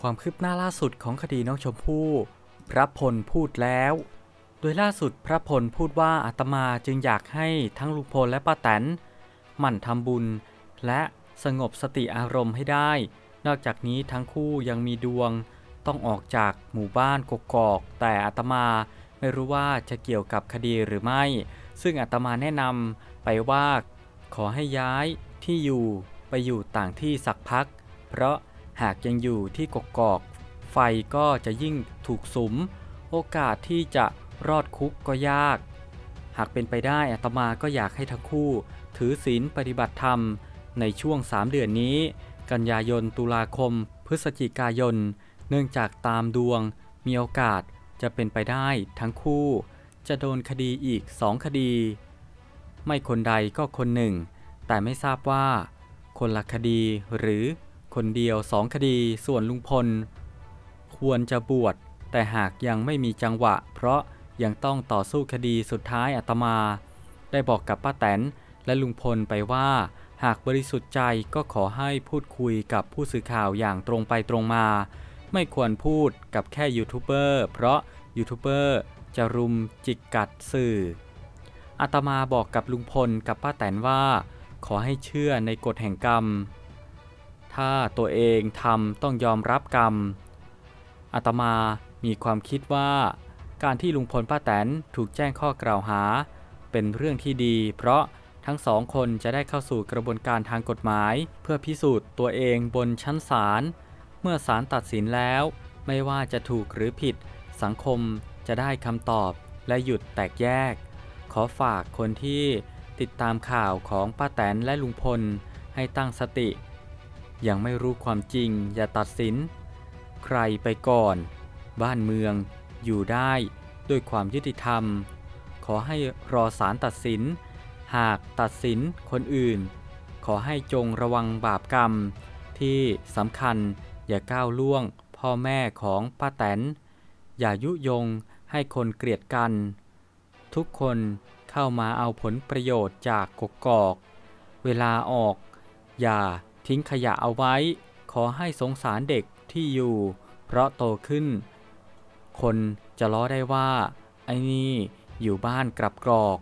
ความคืบหน้าล่าสุดของคดีน้องชมพู่ พระพลพูดแล้ว โดยล่าสุดพระพลพูดว่าอาตมาจึงอยากให้ทั้งลุงพลและป้าแตนหมั่นทำบุญ และสงบสติอารมณ์ให้ได้ นอกจากนี้ทั้งคู่ยังมีดวง ต้องออกจากหมู่บ้านกกอก แต่อาตมาไม่รู้ว่าจะเกี่ยวกับคดีหรือไม่ ซึ่งอาตมาแนะนำไปว่าขอให้ย้ายที่อยู่ไปอยู่ต่างที่สักพัก เพราะ หากยังอยู่ที่กกอก ไฟก็จะยิ่งถูกสุม โอกาสที่จะรอดคุกก็ยาก หากเป็นไปได้อาตมาก็อยากให้ทั้งคู่ ถือศีลปฏิบัติธรรม ในช่วง 3 เดือนนี้ กันยายนตุลาคม พฤศจิกายน เนื่องจากตามดวง มีโอกาสจะเป็นไปได้ทั้งคู่ จะโดนคดีอีกสองคดี ไม่คนใดก็คนหนึ่ง แต่ไม่ทราบว่า คนละคดีหรือ คนเดียวสองคดีส่วนลุงพล ควรจะบวชแต่หากยังไม่มีจังหวะ เพราะยังต้องต่อสู้คดีสุดท้ายอาตมา ได้บอกกับป้าแตนและลุงพลไปว่า หากบริสุทธิ์ใจก็ขอให้พูดคุยกับผู้สื่อข่าวอย่างตรงไปตรงมา ไม่ควรพูดกับแค่ยูทูบเบอร์เพราะยูทูบเบอร์จะรุมจิกกัดสื่ออาตมาบอกกับลุงพลกับป้าแตนว่า ขอให้เชื่อในกฎแห่งกรรม ถ้าตัวเองทำต้องยอมรับกรรม อาตมามีความคิดว่า การที่ลุงพลป้าแตนถูกแจ้งข้อกล่าวหา เป็นเรื่องที่ดี เพราะทั้งสองคนจะได้เข้าสู่กระบวนการทางกฎหมาย เพื่อพิสูจน์ตัวเองบนชั้นศาล เมื่อศาลตัดสินแล้ว ไม่ว่าจะถูกหรือผิด สังคมจะได้คำตอบและหยุดแตกแยก ขอฝากคนที่ติดตามข่าวของป้าแตนและลุงพลให้ตั้งสติ ยังไม่รู้ความจริงอย่าตัดสิน ใครไปก่อน บ้านเมือง อยู่ได้ด้วยความยุติธรรม ขอให้รอศาลตัดสิน หากตัดสินคนอื่น ขอให้จงระวังบาปกรรม ที่สำคัญอย่าก้าวล่วง พ่อแม่ของป้าแตน อย่ายุยงให้คนเกลียดกัน ทุกคนเข้ามาเอาผลประโยชน์จากกกอก เวลาออก อย่า ทิ้งขยะเอาไว้ ขอให้สงสารเด็กที่อยู่ เพราะโตขึ้น คนจะล้อได้ว่า ไอ้นี่อยู่บ้านกลับกรอก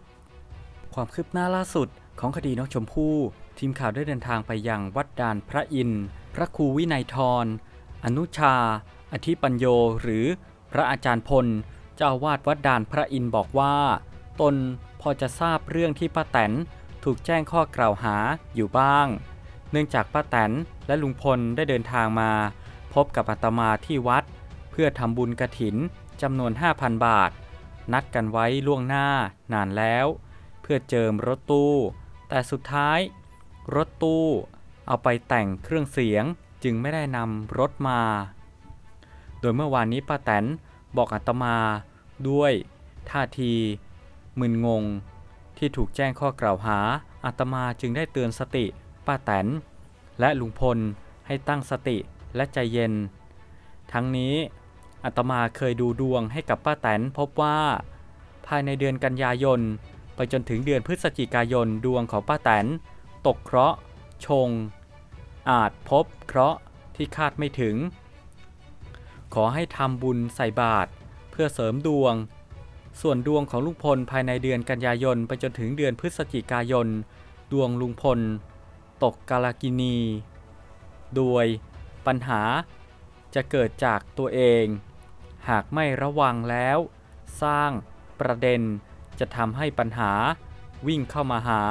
ความคืบหน้าล่าสุดของคดีน้องชมพู่ทีมข่าวได้เดินทางไปยังวัดดานพระอินทร์พระครูวินัยทรอนุชา อธิปัญโย หรือพระอาจารย์พล เจ้าอาวาดวัดดานพระอินทร์บอกว่า ตนพอจะทราบเรื่องที่ป้าแตนถูกแจ้งข้อกล่าวหาอยู่บ้าง เนื่องจากป้าแตนและลุงพลได้เดินทางมา พบกับอาตมาที่วัด เพื่อทำบุญกระถินจำนวน 5,000 บาท นัดกันไว้ล่วงหน้านานแล้ว เพื่อเจิมรถตู้ แต่สุดท้าย รถตู้เอาไปแต่งเครื่องเสียงจึงไม่ได้นำรถมา โดยเมื่อวานนี้ป้าแตนบอกอาตมาด้วยท่าทีมึนงง ที่ถูกแจ้งข้อกล่าวหาอาตมาจึงได้เตือนสติ ป้าแตน และลุงพลให้ตั้งสติและใจเย็น ทั้งนี้อาตมาเคยดูดวงให้กับป้าแตนพบว่า ภายในเดือนกันยายน ไปจนถึงเดือนพฤศจิกายนดวงของป้าแตน ตกเคราะห์ ชง อาจพบเคราะห์ที่คาดไม่ถึง ขอให้ทำบุญใส่บาตรเพื่อเสริมดวง ส่วนดวงของลุงพลภายในเดือนกันยายน ไปจนถึงเดือนพฤศจิกายน ดวงลุงพล ตกกาลกินี โดยปัญหาจะเกิดจากตัวเอง หากไม่ระวังแล้ว สร้างประเด็นจะทำให้ปัญหาวิ่งเข้ามาหา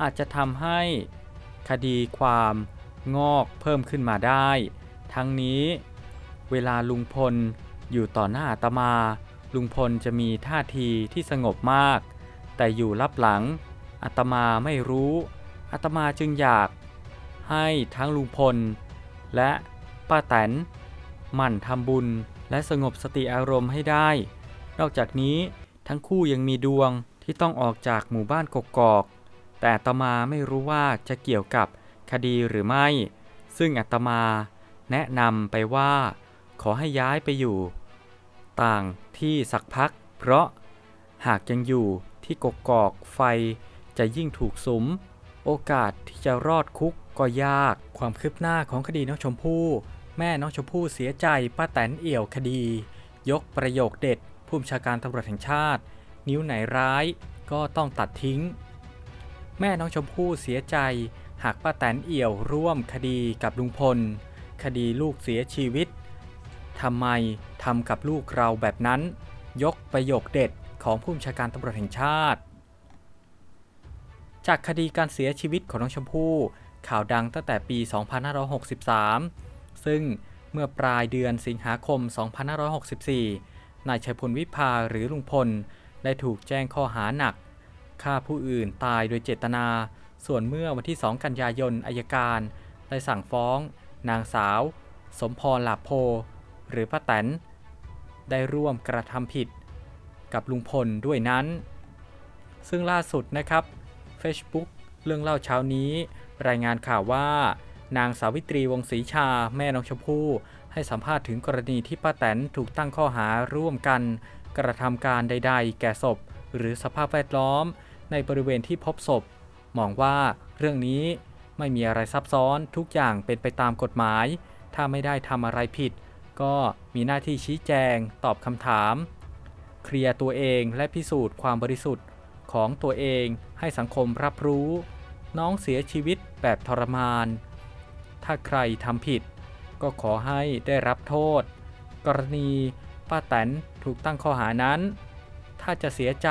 อาจจะทำให้คดีความงอกเพิ่มขึ้นมาได้ ทั้งนี้ เวลาลุงพลอยู่ต่อหน้าอาตมา ลุงพลจะมีท่าทีที่สงบมาก แต่อยู่ลับหลังอาตมาไม่รู้ อาตมาจึงอยากให้ทั้งลุงพล และป้าแตนหมั่นทำบุญและสงบสติอารมณ์ให้ได้ นอกจากนี้ทั้งคู่ยังมีดวงที่ต้องออกจากหมู่บ้านกกอก แต่อาตมาไม่รู้ว่าจะเกี่ยวกับคดีหรือไม่ ซึ่งอาตมาแนะนำไปว่า ขอให้ย้ายไปอยู่ ต่างที่สักพัก เพราะหากยังอยู่ที่กกอกไฟจะยิ่งถูกสุม โอกาสที่จะรอดคุกก็ยาก ความคืบหน้าของคดีน้องชมพู่ แม่น้องชมพู่เสียใจป้าแตนเอี่ยวคดี ยกประโยคเด็ด ผู้บัญชาการตำรวจแห่งชาติ นิ้วไหนร้ายก็ต้องตัดทิ้ง แม่น้องชมพู่เสียใจ หากป้าแตนเอี่ยวร่วมคดีกับลุงพล คดีลูกเสียชีวิตทำไมทำกับลูกเราแบบนั้น ยกประโยคเด็ดของผู้บัญชาการตำรวจแห่งชาติ จากคดีการเสียชีวิตของน้องชมพู่ ข่าวดังตั้งแต่ปี 2563 ซึ่งเมื่อปลายเดือนสิงหาคม 2564 นายชัยพลวิภาหรือลุงพล ได้ถูกแจ้งข้อหาหนักฆ่าผู้อื่นตายโดยเจตนา ส่วนเมื่อวันที่ 2 กันยายนอายการ ได้สั่งฟ้อง นางสาว สมพรหลาโพ หรือป้าแตน ได้ร่วมกระทำผิด กับลุงพลด้วยนั้น ซึ่งล่าสุดนะครับ Facebook เรื่องเล่าเช้านี้ รายงานข่าวว่า นางสาวิตรีวงศรีชาแม่น้องชมพู่ให้สัมภาษณ์ถึงกรณีที่ป้าแตนถูกตั้งข้อหาร่วมกัน กระทำการใด ๆ แก่ศพ หรือสภาพแวดล้อม ในบริเวณที่พบศพ มองว่าเรื่องนี้ไม่มีอะไรซับซ้อนทุกอย่างเป็นไปตามกฎหมาย ถ้าไม่ได้ทำอะไรผิด ก็มีหน้าที่ชี้แจง ตอบคำถาม เคลียร์ตัวเองและพิสูจน์ความบริสุทธิ์ ของตัวเองให้สังคมรับรู้ น้องเสียชีวิตแบบทรมาน ถ้าใครทำผิด ก็ขอให้ได้รับโทษ กรณีป้าแตนถูกตั้งข้อหานั้น ถ้าจะเสียใจ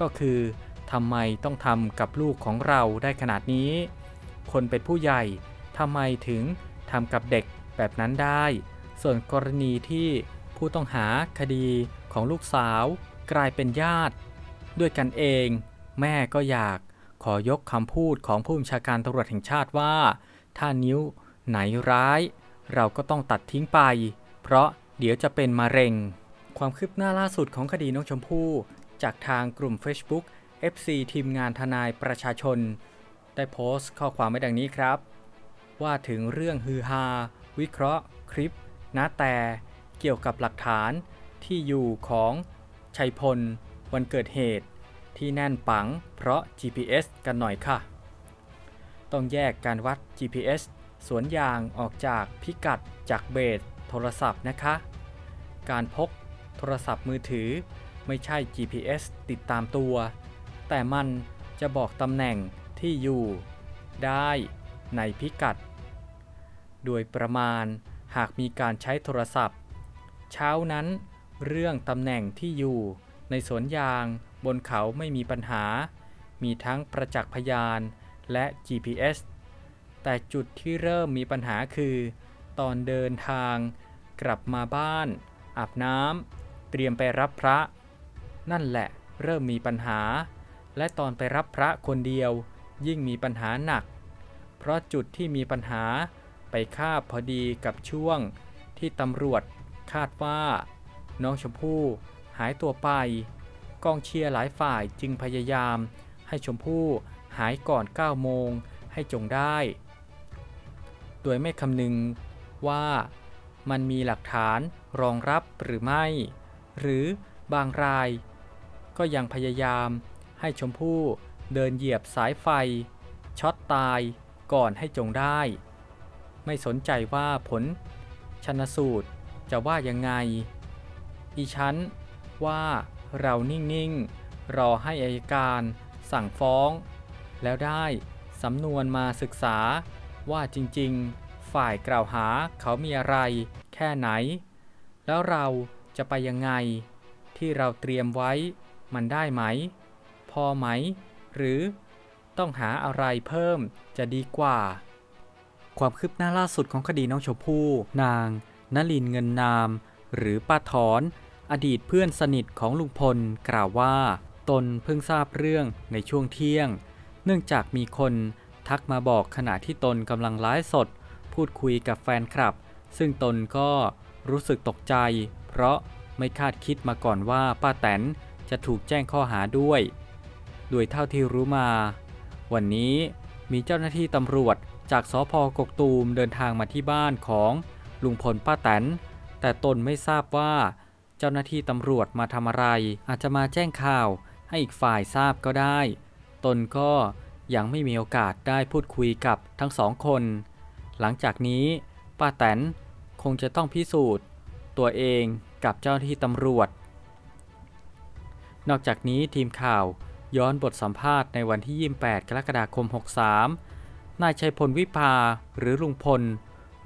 ก็คือทำไมต้องทำกับลูกของเราได้ขนาดนี้ คนเป็นผู้ใหญ่ทำไมถึงทำกับเด็กแบบนั้นได้ ส่วนกรณีที่ผู้ต้องหาคดีของลูกสาวกลายเป็นญาติ ด้วยกันเอง แม่ก็อยากขอยกคำพูดของผู้บัญชาการตำรวจแห่งชาติว่า ถ้านิ้วไหนร้าย เราก็ต้องตัดทิ้งไป เพราะเดี๋ยวจะเป็นมะเร็ง ความคืบหน้าล่าสุดของคดีน้องชมพู่ จากทางกลุ่ม Facebook FC ทีมงานทนายประชาชน ได้โพสต์ข้อความไว้ดังนี้ครับ ว่าถึงเรื่องฮือฮา วิเคราะห์ คลิปนาแต่เกี่ยวกับหลักฐานที่อยู่ของชัยพล วันเกิดเหตุที่แน่นปังเพราะ GPS กันหน่อยค่ะ ต้องแยกการวัด GPS สวนยางออกจากพิกัดจากเบสโทรศัพท์นะคะ การพกโทรศัพท์มือถือไม่ใช่ GPS ติดตามตัว แต่มันจะบอกตำแหน่งที่อยู่ ได้ในพิกัด โดยประมาณหากมีการใช้โทรศัพท์ เช้านั้นเรื่องตำแหน่งที่อยู่ ในสวนยางบนเขาไม่มีปัญหา มีทั้งประจักษ์พยานและ GPS แต่จุดที่เริ่มมีปัญหาคือ ตอนเดินทางกลับมาบ้าน อาบน้ำเตรียมไปรับพระ นั่นแหละเริ่มมีปัญหา และตอนไปรับพระคนเดียวยิ่งมีปัญหาหนัก เพราะจุดที่มีปัญหาไปคาบพอดีกับช่วงที่ตำรวจคาดว่า น้องชมพู่ หายตัวไป กองเชียร์หลายฝ่ายจึงพยายาม ให้ชมพู่หายก่อน 9 โมงให้จงได้ โดยไม่คำนึงว่ามันมีหลักฐานรองรับหรือไม่ หรือบางราย ก็ยังพยายามให้ชมพู่เดินเหยียบสายไฟ ช็อตตายก่อนให้จงได้ ไม่สนใจว่าผลชนสูตรจะว่ายังไง อีชั้น ว่าเรานิ่ง ๆ รอให้อายการ สั่งฟ้อง แล้วได้สำนวนมาศึกษาว่าจริง ๆ ฝ่ายกล่าวหาเขามีอะไร แค่ไหน แล้วเราจะไปยังไง ที่เราเตรียมไว้มันได้ไหม พอไหม หรือต้องหาอะไรเพิ่มจะดีกว่า ความคืบหน้าล่าสุดของคดีน้องชมพู่นางนลินเงินนาม หรือป้าถอน อดีตเพื่อนสนิทของลุงพลกล่าวว่า ตนเพิ่งทราบเรื่องในช่วงเที่ยง เนื่องจากมีคนทักมาบอกขณะที่ตนกำลังไลฟ์สด พูดคุยกับแฟนคลับ ซึ่งตนก็รู้สึกตกใจ เพราะไม่คาดคิดมาก่อนว่าป้าแตนจะถูกแจ้งข้อหาด้วย โดยเท่าที่รู้มา วันนี้มีเจ้าหน้าที่ตำรวจจากสพกกตูมเดินทางมาที่บ้านของลุงพลป้าแตนแต่ตนไม่ทราบว่า เจ้าหน้าที่ตำรวจมาทำอะไร อาจจะมาแจ้งข่าวให้อีกฝ่ายทราบก็ได้ ตนก็ยังไม่มีโอกาสได้พูดคุยกับทั้งสองคน หลังจากนี้ป้าแตนคงจะต้องพิสูจน์ ตัวเองกับเจ้าหน้าที่ตำรวจ นอกจากนี้ทีมข่าวย้อนบทสัมภาษณ์ในวันที่ 28 กรกฎาคม 63 นายชัยพลวิภาหรือลุงพล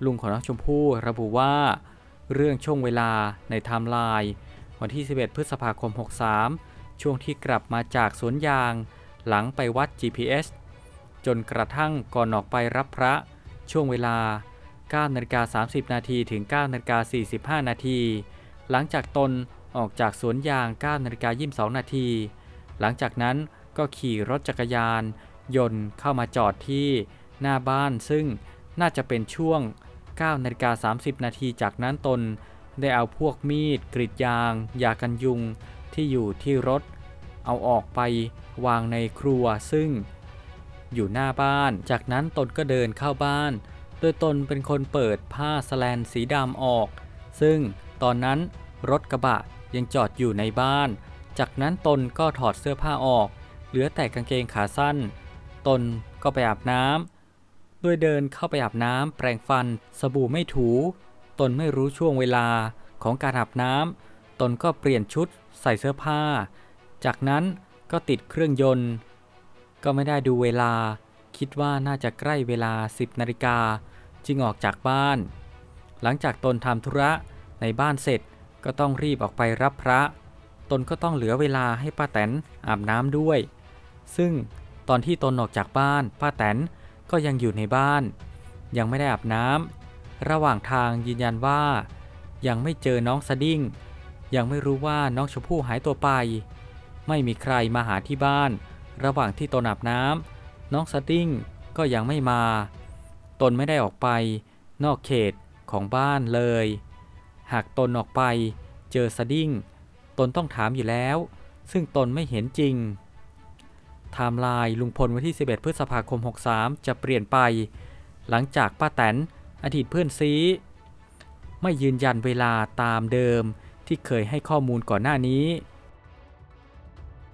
ลุงของน้องชมพู่ระบุว่า เรื่องช่วงเวลาในไทม์ไลน์วันที่ 11 พฤษภาคม 63 ช่วงที่กลับมาจากสวนยาง หลังไปวัด GPS จนกระทั่งก่อนออกไปรับพระ ช่วงเวลา9นาฬิกา30 นาทีถึง9นาฬิกา45 นาที หลังจากตนออกจากสวนยาง9นาฬิกา22 นาที หลังจากนั้นก็ขี่รถจักรยาน ยนต์เข้ามาจอดที่หน้าบ้านซึ่งน่าจะเป็นช่วง 9นาฬิกา30 นาทีจากนั้นตน ได้เอาพวกมีด กรีดยาง ยากันยุง ที่อยู่ที่รถ เอาออกไปวางในครัวซึ่ง อยู่หน้าบ้าน จากนั้นตนก็เดินเข้าบ้าน โดยตนเป็นคนเปิดผ้าสแลนสีดำออก ซึ่งตอนนั้นรถกระบะยังจอดอยู่ในบ้าน จากนั้นตนก็ถอดเสื้อผ้าออก เหลือแต่กางเกงขาสั้น ตนก็ไปอาบน้ำ โดยเดินเข้าไปอาบน้ำแปรงฟัน สบู่ไม่ถู ตนไม่รู้ช่วงเวลาของการอาบน้ำตนก็เปลี่ยนชุดใส่เสื้อผ้า จากนั้นก็ติดเครื่องยนต์ ก็ไม่ได้ดูเวลา คิดว่าน่าจะใกล้เวลา 10นาฬิกาจึงออกจากบ้าน หลังจากตนทำธุระในบ้านเสร็จก็ต้องรีบออกไปรับพระ ตนก็ต้องเหลือเวลาให้ป้าแตนอาบน้ำด้วย ซึ่งตอนที่ตนออกจากบ้านป้าแตน ก็ยังอยู่ในบ้าน ยังไม่ได้อาบน้ำระหว่างทางยืนยันว่า ยังไม่เจอน้องสดิ้งยังไม่รู้ว่าน้องชมพู่หายตัวไป ไม่มีใครมาหาที่บ้าน ระหว่างที่ตนอาบน้ำน้องสดิ้งก็ยังไม่มา ตนไม่ได้ออกไป นอกเขตของบ้านเลย หากตนออกไป เจอสดิ้ง ตนต้องถามอยู่แล้ว ซึ่งตนไม่เห็นจริง ไทม์ไลน์ลุงพลวันที่ 11 พฤษภาคม 63 จะเปลี่ยนไป หลังจากป้าแตนอดีตเพื่อนซีไม่ยืนยันเวลาตามเดิมที่เคยให้ข้อมูลก่อนหน้านี้